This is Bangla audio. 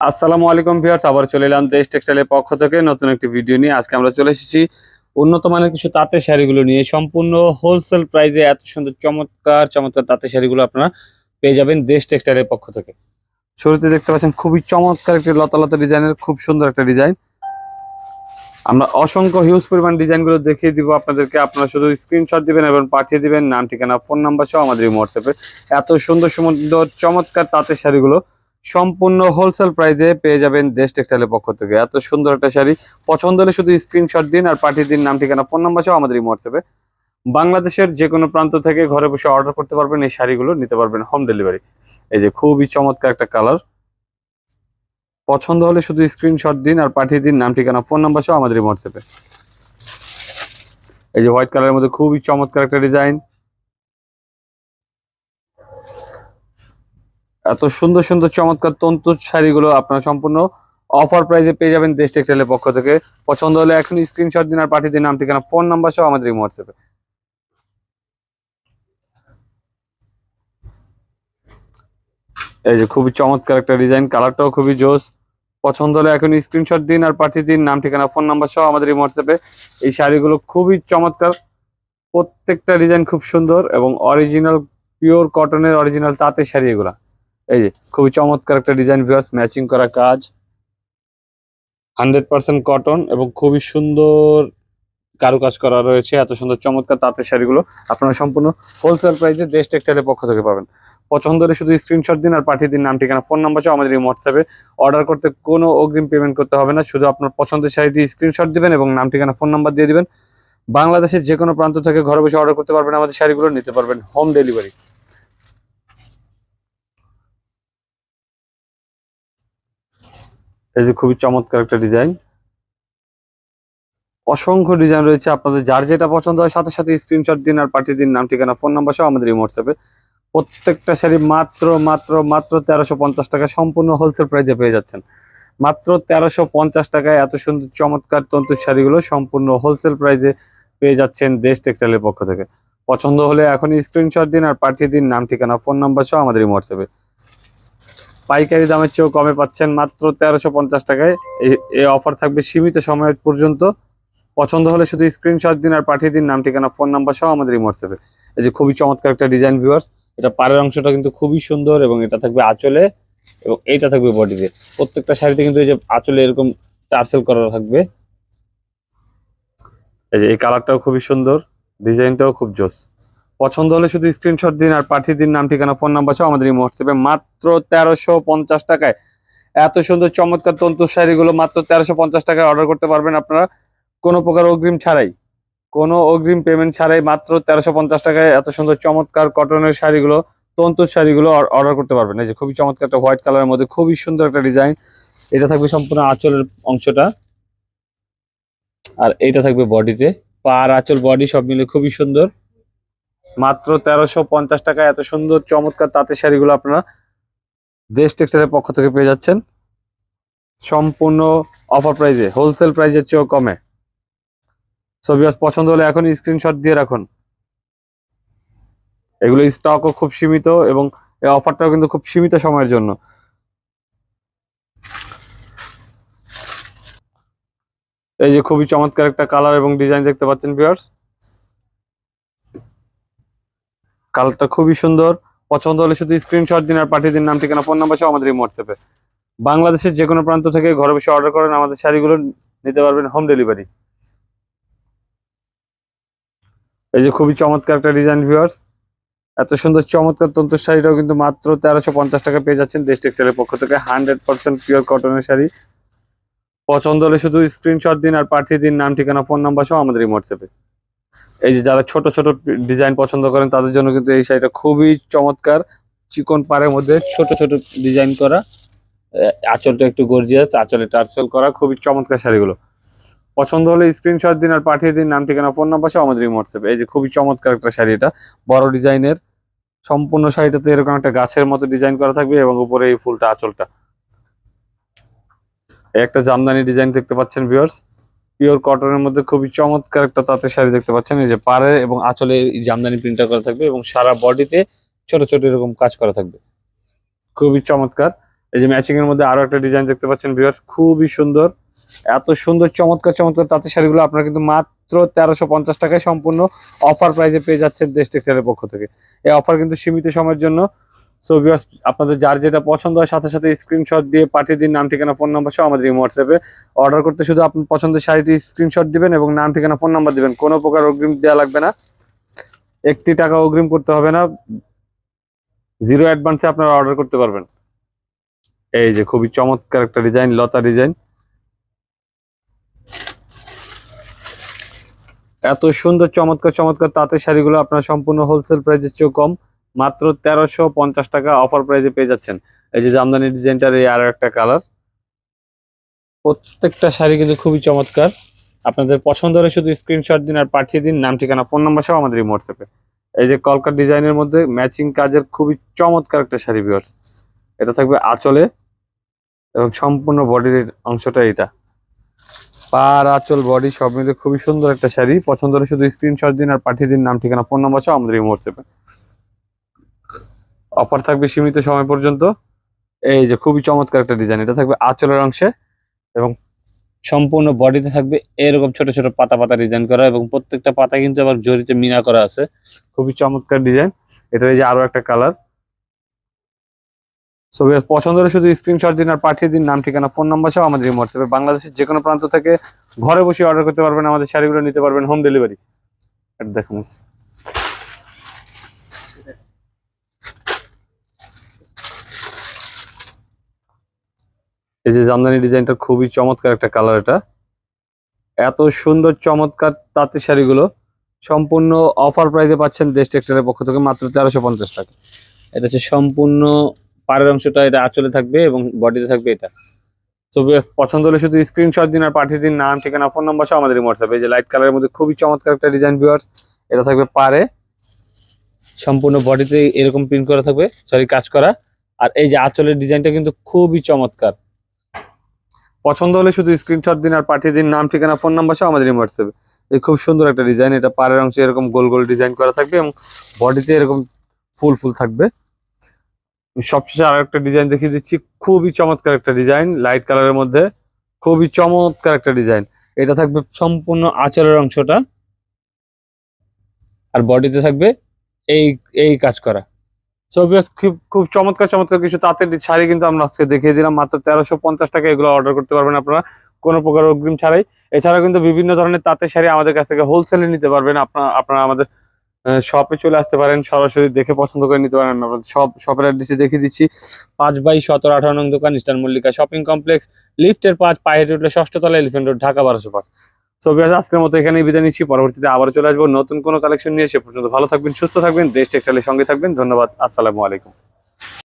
আসসালামু আলাইকুম ভিউয়ার্স আবার চলে এলাম দেশ টেক্সটাইলের পক্ষ থেকে নতুন একটি ভিডিও নিয়ে। আজকে আমরা চলে এসেছি উন্নত মানের কিছু তাঁতের শাড়িগুলো নিয়ে। সম্পূর্ণ হোলসেল প্রাইসে এত সুন্দর, চমৎকার চমৎকার তাঁতের শাড়িগুলো আপনারা পেয়ে যাবেন দেশ টেক্সটাইলের পক্ষ থেকে। শুরুতে দেখতে পাচ্ছেন খুবই চমৎকার একটি লতা লতা ডিজাইনের, খুব সুন্দর একটা ডিজাইন। আমরা অসংখ্য হিউজ পরিমাণ ডিজাইনগুলো দেখিয়ে দিব আপনাদেরকে। আপনারা শুধু স্ক্রিনশট দিবেন এবং পাঠিয়ে দিবেন। নাম, ঠিকানা ফোন নাম্বার সহ আমাদের হোয়াটসঅ্যাপে এত সুন্দর সুন্দর, চমৎকার তাঁতের শাড়িগুলো সম্পূর্ণ হোলসেল প্রাইসে পেয়ে যাবেন দেশ টেক্সটাইলের পক্ষ থেকে। এত সুন্দর একটা শাড়ি। পছন্দ হলে শুধু স্ক্রিনশট দিন আর পাঠিয়ে দিন নাম, ঠিকানা ফোন নাম্বার সহ আমাদের এই হোয়াটসঅ্যাপে বাংলাদেশের যে কোনো প্রান্ত থেকে ঘরে বসে অর্ডার করতে পারবেন, এই শাড়িগুলো নিতে পারবেন হোম ডেলিভারি এই যে খুবই চমৎকার একটা কালার পছন্দ হলে শুধু স্ক্রিনশট দিন আর পাঠিয়ে দিন নাম, ঠিকানা ফোন নাম্বার সহ আমাদের এই হোয়াটসঅ্যাপে এই যে হোয়াইট কালারের মধ্যে খুবই চমৎকার একটা ডিজাইন এত সুন্দর সুন্দর, চমৎকার তন্তু শাড়িগুলো আপনারা সম্পূর্ণ অফার প্রাইসে পেয়ে যাবেন দেশ টেক্সটাইলের পক্ষ থেকে। পছন্দ হলে এখন স্ক্রিনশট দিন আর পাঠিয়ে দিন নাম, ঠিকানা ফোন নাম্বার সহ আমাদের হোয়াটসঅ্যাপে এই যে খুবই চমৎকার একটা ডিজাইন কালারটাও খুবই জোস। পছন্দ হলে এখন স্ক্রিনশট দিন আর পাঠিয়ে দিন নাম, ঠিকানা ফোন নাম্বার সহ আমাদের এই হোয়াটসঅ্যাপে এই শাড়িগুলো খুবই চমৎকার। প্রত্যেকটা ডিজাইন খুব সুন্দর এবং অরিজিনাল পিওর কটনের অরিজিনাল তাঁতের শাড়ি এগুলা। এই যে, খুবই চমৎকার একটা ডিজাইন ভিউয়ার্স ম্যাচিং করা কাজ। হান্ড্রেড পার্সেন্ট কটন এবং খুবই সুন্দর কারুকাজ করা রয়েছে, এত সুন্দর চমৎকার তাঁতের শাড়িগুলো আপনারা সম্পূর্ণ হোলসেল প্রাইসে দেশ টেক্সটাইলের পক্ষ থেকে পাবেন। পছন্দ হলে শুধু স্ক্রিনশট দিন আর পাঠিয়ে দিন নাম, ঠিকানা ফোন নাম্বার সহ আমাদের এই হোয়াটসঅ্যাপে অর্ডার করতে কোনো অগ্রিম পেমেন্ট করতে হবে না, শুধু আপনার পছন্দের শাড়িটি স্ক্রিনশট দিবেন এবং নাম, ঠিকানা ফোন নাম্বার দিয়ে দিবেন। বাংলাদেশের যে কোনো প্রান্ত থেকে ঘরে বসে অর্ডার করতে পারবেন আমাদের শাড়িগুলো, নিতে পারবেন হোম ডেলিভারি এই যে খুবই চমৎকার একটা ডিজাইন। অসংখ্য ডিজাইন রয়েছে। আপনাদের যার যেটা পছন্দ হয় সাথে সাথে স্ক্রিনশট দিন আর পাঠিয়ে দিন। নাম, ঠিকানা, ফোন নাম্বার সহ আমাদের এই হোয়াটসঅ্যাপে প্রত্যেকটা শাড়ি মাত্র মাত্র মাত্র তেরোশো পঞ্চাশ টাকা সম্পূর্ণ হোলসেল প্রাইসে পেয়ে যাচ্ছেন। মাত্র তেরোশো পঞ্চাশ টাকায় এত সুন্দর, চমৎকার তন্তুর শাড়িগুলো সম্পূর্ণ হোলসেল প্রাইসে পেয়ে যাচ্ছেন দেশ টেক্সটাইলের পক্ষ থেকে। পছন্দ হলে এখন স্ক্রিনশট দিন আর পাঠিয়ে দিন। নাম, ঠিকানা, ফোন নাম্বার সহ আমাদের এই হোয়াটসঅ্যাপে পাইকারি দামের চেয়েও কমে পাচ্ছেন মাত্র তেরোশো পঞ্চাশ টাকায়। এই- অফার থাকবে সীমিত সময় পর্যন্ত। পছন্দ হলে শুধু স্ক্রিনশট দিন আর পাঠিয়ে দিন। নাম, ঠিকানা ফোন নাম্বার সহ আমাদের এই হোয়াটসঅ্যাপে এই যে খুবই চমৎকার একটা ডিজাইন ভিউয়ার্স এটা পাড়ের অংশটা কিন্তু খুবই সুন্দর এবং এটা থাকবে আঁচলে এবং এইটা থাকবে বডিতে প্রত্যেকটা শাড়িতে কিন্তু এই যে আঁচলে এরকম টার্সেল করা থাকবে। এই যে এই কালারটাও খুবই সুন্দর। ডিজাইনটাও খুব জোস। পছন্দ হলে শুধু স্ক্রিনশট দিন আর পাঠিয়ে দিন নাম, ঠিকানা ফোন নাম্বার সহ আমাদের এই হোয়াটসঅ্যাপে মাত্র তেরোশো পঞ্চাশ টাকায়। এত সুন্দর, চমৎকার, তন্তু শাড়িগুলো মাত্র তেরোশো পঞ্চাশ টাকায় অর্ডার করতে পারবেন আপনারা। কোনো প্রকার অগ্রিম ছাড়াই। কোনো অগ্রিম পেমেন্ট ছাড়াই মাত্র তেরোশো পঞ্চাশ টাকায় এত সুন্দর, চমৎকার কটনের শাড়িগুলো তন্তুর শাড়িগুলো অর্ডার করতে পারবেন। এই যে খুবই চমৎকার একটা হোয়াইট কালারের মধ্যে খুবই সুন্দর একটা ডিজাইন এটা থাকবে সম্পূর্ণ আঁচলের অংশটা। আর এইটা থাকবে বডিতে পা আর আঁচল বডি সব মিলে খুবই সুন্দর। মাত্র তেরোশো পঞ্চাশ টাকা এত সুন্দর, চমৎকার তাঁতের শাড়িগুলো আপনারা দেশ টেক্সটাইলের পক্ষ থেকে পেয়ে যাচ্ছেন। সম্পূর্ণ অফার প্রাইজে হোলসেল প্রাইজের চেয়েও কমে। ছবি পছন্দ হলে এখন স্ক্রিনশট দিয়ে রাখুন। এগুলো স্টকও খুব সীমিত এবং এই অফারটাও কিন্তু খুব সীমিত সময়ের জন্য। এই যে খুবই চমৎকার একটা কালার এবং ডিজাইন দেখতে পাচ্ছেন ভিউয়ার্স কালারটা খুবই সুন্দর। পছন্দ হলে শুধু স্ক্রিনশট দিন আর পাঠিয়ে দিন, নাম, ঠিকানা ফোন নাম্বার সহ আমাদের এই হোয়াটসঅ্যাপে বাংলাদেশের যে কোনো প্রান্ত থেকে ঘরে বসে অর্ডার করেন, আমাদের শাড়িগুলো নিতে পারবেন হোম ডেলিভারি এই যে খুবই চমৎকার একটা ডিজাইন ভিউয়ার্স এত সুন্দর চমৎকার তন্তুর শাড়িটাও কিন্তু মাত্র তেরোশো পঞ্চাশ টাকা পেয়ে যাচ্ছেন দেশ টেক্সটাইলের পক্ষ থেকে। হান্ড্রেড পার্সেন্ট পিওর কটনের শাড়ি। পছন্দ হলে শুধু স্ক্রিনশট দিন আর পাঠিয়ে দিন, নাম, ঠিকানা ফোন নাম্বার সহ আমাদের এই হোয়াটসঅ্যাপে এই যে যারা ছোট ছোট ডিজাইন পছন্দ করেন, তাদের জন্য কিন্তু এই শাড়িটা খুবই চমৎকার। চিকন পাড়ের মধ্যে ছোট ছোট ডিজাইন করা। আঁচলটা একটু গর্জিয়াস আঁচলে টার্সেল করা। খুবই চমৎকার শাড়িগুলো। পছন্দ হলে স্ক্রিনশট দিন আর পাঠিয়ে দিন। নাম, ঠিকানা ফোন নাম্বার সহ আমাদের হোয়াটসঅ্যাপে এই যে খুবই চমৎকার একটা শাড়ি এটা। বড় ডিজাইনের সম্পূর্ণ শাড়িটাতে এরকম একটা গাছের মতো ডিজাইন করা থাকবে এবং উপরে এই ফুলটা, আঁচলটা। একটা জামদানি ডিজাইন দেখতে পাচ্ছেন ভিউয়ার্স পিওর কটনের মধ্যে খুবই চমৎকার একটা তাঁতের শাড়ি দেখতে পাচ্ছেন। এই যে পাড়ে এবং আঁচলে জামদানি প্রিন্টার করা থাকবে এবং সারা বডিতে ছোট ছোট এরকম কাজ করা থাকবে। খুবই চমৎকার। এই যে ম্যাচিং এর মধ্যে আরও একটা ডিজাইন দেখতে পাচ্ছেন ভিউয়ার্স খুবই সুন্দর। এত সুন্দর, চমৎকার চমৎকার তাঁতি শাড়িগুলো আপনারা কিন্তু মাত্র তেরোশো পঞ্চাশ টাকায় সম্পূর্ণ অফার প্রাইসে পেয়ে যাচ্ছেন দেশ টেক্সটাইলের পক্ষ থেকে। এই অফার কিন্তু সীমিত সময়ের জন্য সো ভিউয়ার্স আপনাদের যার যেটা পছন্দ হয়, সাথে সাথে স্ক্রিনশট দিয়ে পাঠিয়ে দিন, নাম, ঠিকানা ফোন নাম্বার সহ আমাদের এই হোয়াটসঅ্যাপে অর্ডার করতে শুধু আপনার পছন্দের শাড়িটি স্ক্রিনশট দিবেন এবং নাম, ঠিকানা ফোন নাম্বার দিবেন। কোনো প্রকার অগ্রিম দেওয়া লাগবে না। একটি টাকা অগ্রিম করতে হবে না। জিরো অ্যাডভান্সে আপনারা অর্ডার করতে পারবেন। এই যে খুবই চমৎকার একটা ডিজাইন লতা ডিজাইন এত সুন্দর, চমৎকার চমৎকার তাঁতের শাড়িগুলো আপনার সম্পূর্ণ হোলসেল প্রাইসের চেয়েও কম। মাত্র তেরোশো পঞ্চাশ টাকা অফার প্রাইসে পেয়ে যাচ্ছেন। এই যে জামদানি ডিজাইনটার এই আর একটা কালার প্রত্যেকটা শাড়ি কিন্তু খুবই চমৎকার। আপনাদের পছন্দ হলে শুধু স্ক্রিনশট দিন আর পাঠিয়ে দিন। নাম, ঠিকানা ফোন নাম্বার সহ আমাদের এই হোয়াটসঅ্যাপে এই যে কলকার ডিজাইনের মধ্যে ম্যাচিং কাজের খুবই চমৎকার একটা শাড়ি ভিউয়ার্স এটা থাকবে আঁচলে এবং সম্পূর্ণ বডির অংশটা এটা। পার আঁচল বডি সব মিলে খুবই সুন্দর একটা শাড়ি। পছন্দ হলে শুধু স্ক্রিনশট দিন আর পাঠিয়ে দিন। নাম, ঠিকানা ফোন নাম্বার সহ আমাদের এই হোয়াটসঅ্যাপে অফার থাকবে সীমিত সময় পর্যন্ত। এই যে খুবই চমৎকার একটা ডিজাইন এটা থাকবে আঁচলের অংশে এবং সম্পূর্ণ বডিতে থাকবে এরকম ছোট ছোট পাতা পাতা ডিজাইন করা এবং প্রত্যেকটা পাতা কিন্তু আবার জরিতে মিনা করা আছে। খুবই চমৎকার ডিজাইন এটা এই যে আরও একটা কালার সো পছন্দ হলে শুধু স্ক্রিনশট দিন আর পাঠিয়ে দিন। নাম, ঠিকানা ফোন নাম্বার সহ আমাদের হোয়াটসঅ্যাপে বাংলাদেশের যে কোনো প্রান্ত থেকে ঘরে বসে অর্ডার করতে পারবেন, আমাদের শাড়িগুলো নিতে পারবেন হোম ডেলিভারি এটা দেখুন। এই যে জামদানি ডিজাইনটা খুবই চমৎকার একটা কালার এটা। এত সুন্দর চমৎকার তাঁতি শাড়িগুলো সম্পূর্ণ অফার প্রাইসে পাচ্ছেন দেশ টেক্সটাইলের পক্ষ থেকে মাত্র তেরোশো পঞ্চাশ টাকা। এটা হচ্ছে সম্পূর্ণ পাড়ের অংশটা, এটা আঁচলে থাকবে এবং বডিতে থাকবে এটা। তো পছন্দ হলে শুধু স্ক্রিনশট দিন আর পাঠিয়ে দিন, নাম, ঠিকানা ফোন নাম্বার সহ আমাদের হোয়াটসঅ্যাপে যে লাইট কালারের মধ্যে খুবই চমৎকার একটা ডিজাইন ভিউয়ার্স এটা থাকবে পারে সম্পূর্ণ বডিতে এরকম প্রিন্ট করা থাকবে সরি কাজ করা। আর এই যে আঁচলের ডিজাইনটা কিন্তু খুবই চমৎকার। পছন্দ হলে শুধু স্ক্রিনশট দিন আর পাঠিয়ে দিন। নাম, ঠিকানা ফোন নাম্বার সহ আমাদের হোয়াটসঅ্যাপে এই খুব সুন্দর একটা ডিজাইন এটা পাড়ের অংশে এরকম গোল গোল ডিজাইন করা থাকবে এবং বডিতে এরকম ফুল ফুল থাকবে। সবশেষে আর একটা ডিজাইন দেখিয়ে দিচ্ছি। খুবই চমৎকার একটা ডিজাইন লাইট কালারের মধ্যে। খুবই চমৎকার একটা ডিজাইন এটা থাকবে সম্পূর্ণ আঁচলের অংশটা। আর বডিতে থাকবে এই এই কাজ করা। সো খুব খুব চমৎকার চমৎকার কিছু তাঁতের শাড়ি কিন্তু আমরা আজকে দেখিয়ে দিলাম। মাত্র তেরোশো পঞ্চাশ টাকা এগুলো অর্ডার করতে পারবেন আপনারা। কোনো প্রকার অগ্রিম ছাড়াই। এছাড়াও কিন্তু বিভিন্ন ধরনের তাঁতের শাড়ি আমাদের কাছ থেকে হোলসেলে নিতে পারবেন। আপনারা আপনারা আমাদের শপে চলে আসতে পারেন। সরাসরি দেখে পছন্দ করে নিতে পারেন। আমরা সব শপের অ্যাড্রেসে দেখিয়ে দিচ্ছি। পাঁচ বাই সতেরো আঠারো নং দোকান ইস্টার্ন মল্লিকা শপিং কমপ্লেক্স। লিফটের পাঁচ, পায়ে উঠলে ষষ্ঠ তলা এলিফেন্ট রোড ঢাকা বারোশো পাঁচ। সো বিয়াস আজকের মতো এখানে বিদায় নিচ্ছি। পরবর্তীতে আবার চলে আসব নতুন কোনো কালেকশন নিয়ে। সে পর্যন্ত ভালো থাকবেন, সুস্থ থাকবেন, দেশ টেক্সটাইলের সঙ্গে থাকবেন। ধন্যবাদ, আসসালামু আলাইকুম।